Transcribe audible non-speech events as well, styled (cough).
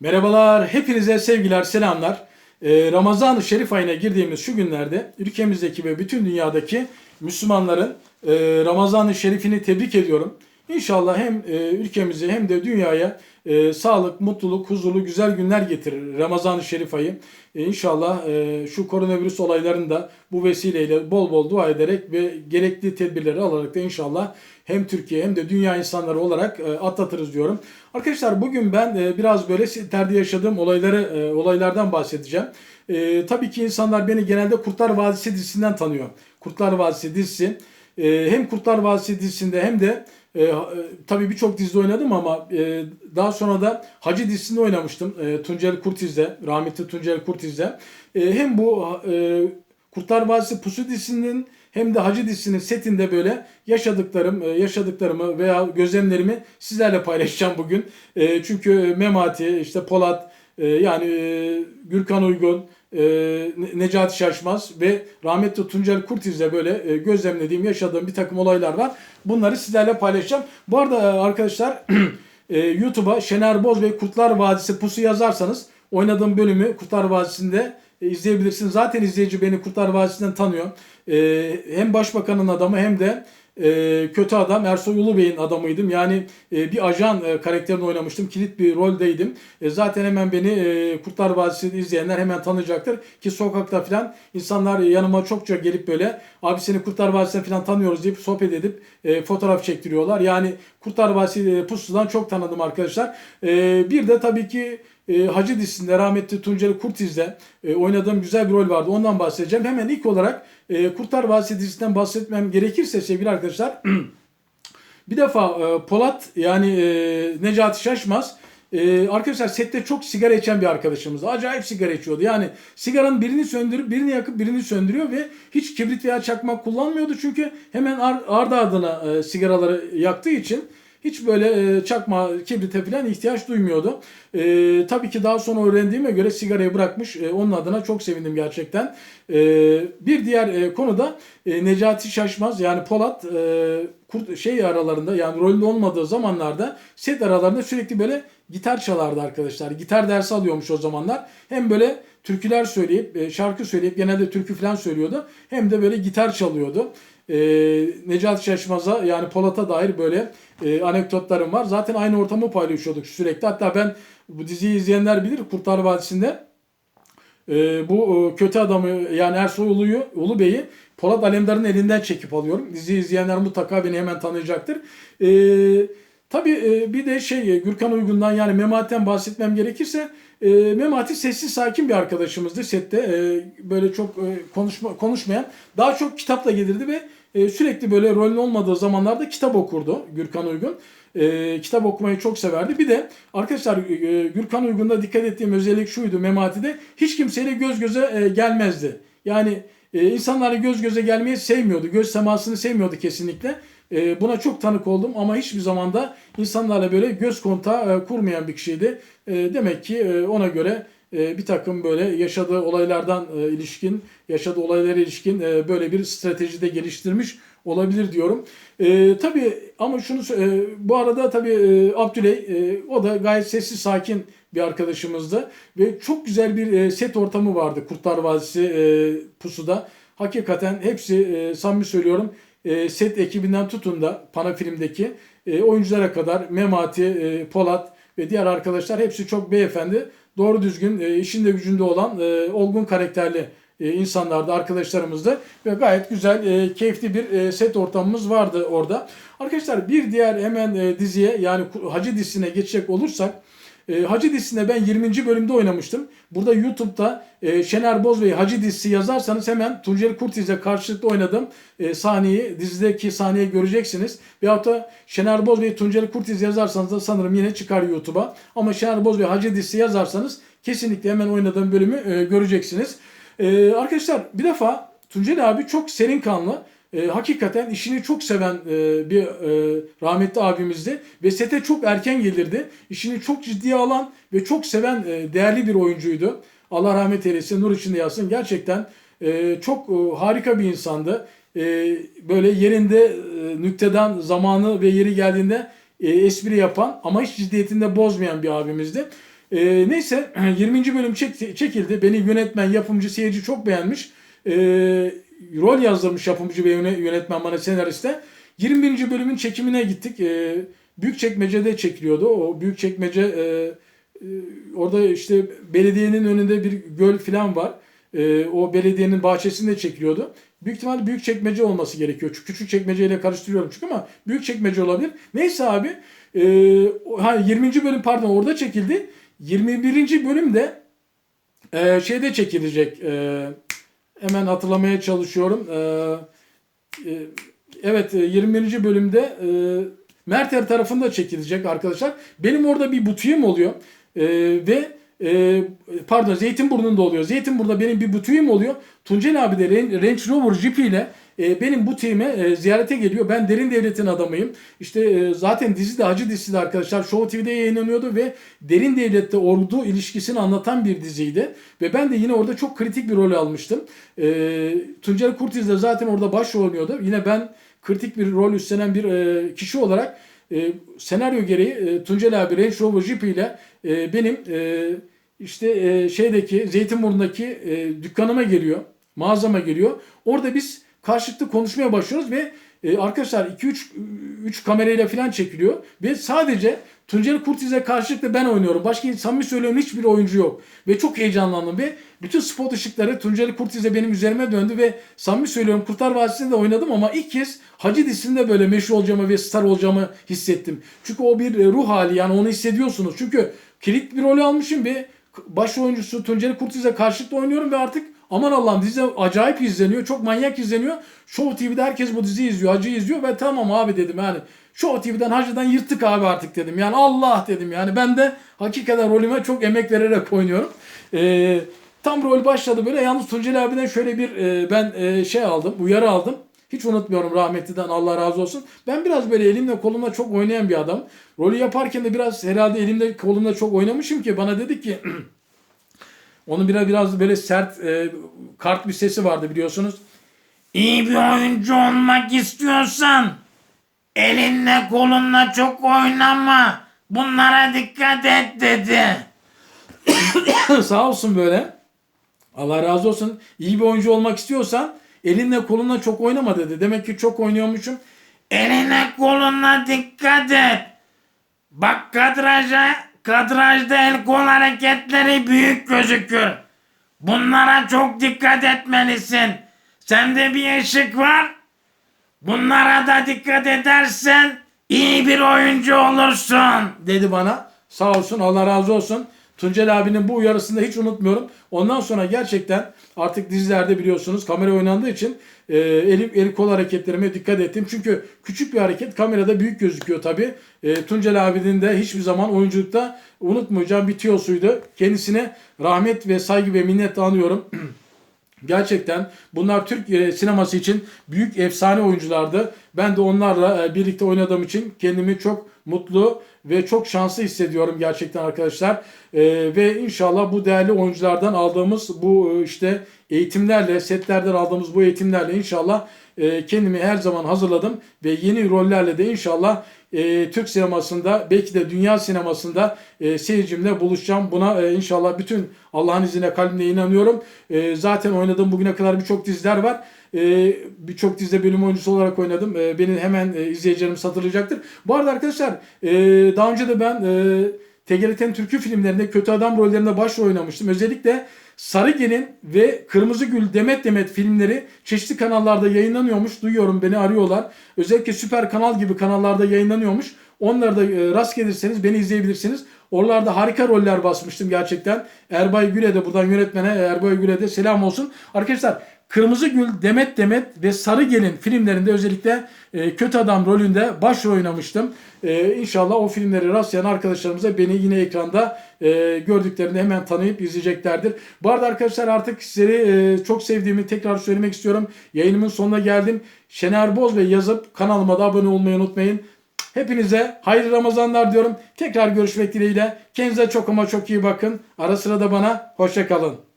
Merhabalar, hepinize sevgiler, selamlar. Ee, Ramazan-ı Şerif ayına girdiğimiz şu günlerde ülkemizdeki ve bütün dünyadaki Müslümanların e, Ramazan-ı Şerif'ini tebrik ediyorum. İnşallah hem e, ülkemize hem de dünyaya e, sağlık, mutluluk, huzurlu, güzel günler getirir Ramazan-ı Şerif ayı. E, inşallah e, şu koronavirüs olaylarını da bu vesileyle bol bol dua ederek ve gerekli tedbirleri alarak da inşallah hem Türkiye hem de dünya insanları olarak e, atlatırız diyorum. Arkadaşlar bugün ben e, biraz böyle Sitter'de yaşadığım olayları e, olaylardan bahsedeceğim. E, tabii ki insanlar beni genelde Kurtlar Vadisi dizisinden tanıyor. Kurtlar Vadisi dizisi. E, hem Kurtlar Vadisi dizisinde hem de e, e, tabii birçok dizide oynadım ama e, daha sonra da Hacı dizisinde oynamıştım. E, Tuncel Kurtiz'de, rahmetli Tuncel Kurtiz'de. E, hem bu e, Kurtlar Vadisi Pusu dizisinin hem de Hacı dizisinin setinde böyle yaşadıklarım, e, yaşadıklarımı veya gözlemlerimi sizlerle paylaşacağım bugün. E, çünkü Memati, işte Polat, e, yani e, Gürkan Uygun, e, Ne- Necati Şaşmaz ve rahmetli Tuncel Kurtiz'le böyle e, gözlemlediğim, yaşadığım bir takım olaylar var. Bunları sizlerle paylaşacağım. Bu arada e, arkadaşlar (clears throat) e, YouTube'a Şener Boz ve Kurtlar Vadisi Pusu yazarsanız oynadığım bölümü Kurtlar Vadisi'nde e, izleyebilirsiniz. Zaten izleyici beni Kurtlar Vadisi'nden tanıyor. E, hem başbakanın adamı hem de e, kötü adam Ersoy Ulubey'in adamıydım. Yani e, bir ajan e, karakterini oynamıştım. Kilit bir roldeydim. E, zaten hemen beni e, Kurtlar Vadisi'ni izleyenler hemen tanıyacaktır. Ki sokakta falan insanlar yanıma çokça gelip böyle abi seni Kurtlar Vadisi'nden falan tanıyoruz deyip sohbet edip e, fotoğraf çektiriyorlar. Yani Kurtlar Vadisi e, pusudan çok tanıdım arkadaşlar. E, bir de tabii ki e, Hacı dizisinde rahmetli Tunceli Kurtiz'de e, oynadığım güzel bir rol vardı. Ondan bahsedeceğim. Hemen ilk olarak e, Kurtlar Vadisi dizisinden bahsetmem gerekirse sevgili arkadaşlar (clears throat) bir defa e, Polat yani e, Necati Şaşmaz e, arkadaşlar sette çok sigara içen bir arkadaşımızdı. Acayip sigara içiyordu. Yani sigaranın birini söndürüp birini yakıp birini söndürüyor ve hiç kibrit veya çakmak kullanmıyordu. Çünkü hemen ar- ardı ardına e, sigaraları yaktığı için hiç böyle e, çakma, kibrite falan ihtiyaç duymuyordu. E, tabii ki daha sonra öğrendiğime göre sigarayı bırakmış. E, onun adına çok sevindim gerçekten. E, bir diğer e, konu da e, Necati Şaşmaz yani Polat e, kurt, şey aralarında yani rolünde olmadığı zamanlarda set aralarında sürekli böyle gitar çalardı arkadaşlar. Gitar dersi alıyormuş o zamanlar. Hem böyle türküler söyleyip, e, şarkı söyleyip genelde türkü falan söylüyordu. Hem de böyle gitar çalıyordu. E, Necati Şaşmaz'a yani Polat'a dair böyle e, anekdotlarım var. Zaten aynı ortamı paylaşıyorduk sürekli. Hatta ben bu diziyi izleyenler bilir Kurtlar Vadisi'nde e, bu e, kötü adamı yani Ersoy Ulu'yu, Ulu Bey'i Polat Alemdar'ın elinden çekip alıyorum. Diziyi izleyenler mutlaka beni hemen tanıyacaktır. E, tabii e, bir de şey e, Gürkan Uygun'dan yani Memati'den bahsetmem gerekirse e, Memati sessiz sakin bir arkadaşımızdı sette. E, böyle çok e, konuşma, konuşmayan daha çok kitapla gelirdi ve e, sürekli böyle rolün olmadığı zamanlarda kitap okurdu Gürkan Uygun. E, kitap okumayı çok severdi. Bir de arkadaşlar e, Gürkan Uygun'da dikkat ettiğim özellik şuydu Memati'de hiç kimseyle göz göze e, gelmezdi. Yani e, insanlarla göz göze gelmeyi sevmiyordu. Göz temasını sevmiyordu kesinlikle. E, buna çok tanık oldum ama hiçbir zamanda insanlarla böyle göz kontağı e, kurmayan bir kişiydi. E, demek ki e, ona göre e, bir takım böyle yaşadığı olaylardan e, ilişkin, yaşadığı olaylara ilişkin e, böyle bir strateji de geliştirmiş olabilir diyorum. E, tabii ama şunu e, bu arada tabii e, Abdüley e, o da gayet sessiz sakin bir arkadaşımızdı ve çok güzel bir e, set ortamı vardı Kurtlar Vadisi e, pusuda. Hakikaten hepsi e, samimi söylüyorum e, set ekibinden tutun da Pana filmdeki e, oyunculara kadar Memati, e, Polat ve diğer arkadaşlar hepsi çok beyefendi. Doğru düzgün e, işinde gücünde olan e, olgun karakterli e, insanlardı, arkadaşlarımızdı ve gayet güzel, e, keyifli bir e, set ortamımız vardı orada. Arkadaşlar bir diğer hemen e, diziye yani Hacı dizisine geçecek olursak e, Hacı dizisinde ben 20. bölümde oynamıştım. Burada YouTube'da e, Şener Boz ve Hacı dizisi yazarsanız hemen Tunceli Kurtiz'le karşılıklı oynadığım e, sahneyi, dizideki sahneyi göreceksiniz. Veyahut da Şener Boz ve Tunceli Kurtiz yazarsanız da sanırım yine çıkar YouTube'a. Ama Şener Boz ve Hacı dizisi yazarsanız kesinlikle hemen oynadığım bölümü e, göreceksiniz. E, arkadaşlar bir defa Tunceli abi çok serin kanlı. E, hakikaten işini çok seven e, bir e, rahmetli abimizdi ve sete çok erken gelirdi. İşini çok ciddiye alan ve çok seven e, değerli bir oyuncuydu. Allah rahmet eylesin, nur içinde yatsın. Gerçekten e, çok e, harika bir insandı. E, böyle yerinde e, nükteden zamanı ve yeri geldiğinde e, espri yapan ama hiç ciddiyetinde bozmayan bir abimizdi. E, neyse (clears throat) 20. bölüm çek- çekildi. Beni yönetmen, yapımcı, seyirci çok beğenmiş. E, rol yazdırmış yapımcı ve yöne- yönetmen bana senariste. 21. bölümün çekimine gittik. E, Büyükçekmece'de çekiliyordu. O Büyükçekmece e, e, orada işte belediyenin önünde bir göl falan var. E, o belediyenin bahçesinde çekiliyordu. Büyük ihtimalle büyük çekmece olması gerekiyor. Çünkü küçük çekmeceyle karıştırıyorum çünkü ama büyük çekmece olabilir. Neyse abi. E, ha 20. bölüm pardon orada çekildi. 21. bölüm de e, şeyde çekilecek. E, hemen hatırlamaya çalışıyorum. E, e, evet e, 21. bölümde e, Merter tarafında çekilecek arkadaşlar. Benim orada bir butiğim oluyor. E, ve e, pardon Zeytinburnu'nda oluyor. Zeytinburnu'da benim bir butiğim oluyor. Tuncel abi de Ran- Range Rover Jeep ile e, benim butiğime e, ziyarete geliyor. Ben Derin Devlet'in adamıyım. İşte e, zaten dizi de Hacı dizisi de arkadaşlar Show TV'de yayınlanıyordu ve Derin Devlet'te ordu ilişkisini anlatan bir diziydi. Ve ben de yine orada çok kritik bir rol almıştım. E, Tuncel Kurtiz de zaten orada başrol oynuyordu. Yine ben kritik bir rol üstlenen bir e, kişi olarak e, senaryo gereği e, Tuncel abi Range Rover Jeep ile benim işte şeydeki Zeytinburnu'ndaki e, dükkanıma geliyor. Mağazama geliyor. Orada biz karşılıklı konuşmaya başlıyoruz ve e, arkadaşlar 2-3 3 kamerayla falan çekiliyor ve sadece Tuncel Kurtiz'e karşılıklı ben oynuyorum. Başka samimi söylüyorum hiçbir oyuncu yok. Ve çok heyecanlandım ve bütün spot ışıkları Tuncel Kurtiz'e benim üzerime döndü ve samimi söylüyorum Kurtar Vadisi'nde de oynadım ama ilk kez Hacı dizisinde böyle meşhur olacağımı ve star olacağımı hissettim. Çünkü o bir e, ruh hali yani onu hissediyorsunuz. Çünkü kilit bir rol almışım ve baş oyuncusu Tuncel Kurtiz'e karşılıklı oynuyorum ve artık aman Allah'ım dizi acayip izleniyor. Çok manyak izleniyor. Show TV'de herkes bu diziyi izliyor. Hacı izliyor ve tamam abi dedim yani. Show TV'den Hacı'dan yırttık abi artık dedim. Yani Allah dedim yani ben de hakikaten rolüme çok emek vererek oynuyorum. Ee, tam rol başladı böyle. Yalnız Tuncel abiden şöyle bir e, ben e, şey aldım, uyarı aldım. Hiç unutmuyorum rahmetliden Allah razı olsun. Ben biraz böyle elimle kolumla çok oynayan bir adam. Rolü yaparken de biraz herhalde elimle kolumla çok oynamışım ki bana dedi ki (clears throat) onun biraz biraz böyle sert e, kart bir sesi vardı biliyorsunuz. İyi bir oyuncu olmak istiyorsan elinle kolunla çok oynama. Bunlara dikkat et dedi. (coughs) Sağ olsun böyle. Allah razı olsun. İyi bir oyuncu olmak istiyorsan elinle kolunla çok oynama dedi. Demek ki çok oynuyormuşum. Eline koluna dikkat et. Bak kadraja, kadrajda el kol hareketleri büyük gözükür. Bunlara çok dikkat etmelisin. Sende bir ışık var. Bunlara da dikkat edersen iyi bir oyuncu olursun. dedi bana. Sağ olsun Allah razı olsun. Tuncel abinin bu uyarısını da hiç unutmuyorum. Ondan sonra gerçekten artık dizilerde biliyorsunuz kamera oynandığı için e, elim el kol hareketlerime dikkat ettim. Çünkü küçük bir hareket kamerada büyük gözüküyor tabi. E, Tuncel abinin de hiçbir zaman oyunculukta unutmayacağım bir tiyosuydu. Kendisine rahmet ve saygı ve minnet anıyorum. (clears throat) Gerçekten bunlar Türk e, sineması için büyük efsane oyunculardı. Ben de onlarla e, birlikte oynadığım için kendimi çok mutlu ve çok şanslı hissediyorum gerçekten arkadaşlar. E, ve inşallah bu değerli oyunculardan aldığımız bu e, işte eğitimlerle, setlerden aldığımız bu eğitimlerle inşallah e, kendimi her zaman hazırladım ve yeni rollerle de inşallah e, Türk sinemasında belki de dünya sinemasında e, seyircimle buluşacağım. Buna e, inşallah bütün Allah'ın izniyle kalbimle inanıyorum. E, zaten oynadığım bugüne kadar birçok diziler var. E, birçok dizide bölüm oyuncusu olarak oynadım. E, beni hemen e, izleyicilerimiz hatırlayacaktır. Bu arada arkadaşlar e, daha önce de ben e, TGRT'nin türkü filmlerinde kötü adam rollerinde başrol oynamıştım. Özellikle Sarıgelin ve Kırmızı Gül Demet Demet filmleri çeşitli kanallarda yayınlanıyormuş. Duyuyorum beni arıyorlar. Özellikle Süper Kanal gibi kanallarda yayınlanıyormuş. Onları da e, rast gelirseniz beni izleyebilirsiniz. Oralarda harika roller basmıştım gerçekten. Erbay Gül'e de buradan yönetmene Erbay Gül'e de selam olsun. Arkadaşlar Kırmızı Gül, Demet Demet ve Sarı Gelin filmlerinde özellikle e, kötü adam rolünde başrol oynamıştım. E, inşallah o filmleri rastlayan arkadaşlarımıza beni yine ekranda e, gördüklerinde hemen tanıyıp izleyeceklerdir. Bu arada arkadaşlar artık sizleri e, çok sevdiğimi tekrar söylemek istiyorum. Yayınımın sonuna geldim. Şener Boz ve yazıp kanalıma da abone olmayı unutmayın. Hepinize hayırlı Ramazanlar diyorum. Tekrar görüşmek dileğiyle. Kendinize çok ama çok iyi bakın. Ara sıra da bana hoşça kalın.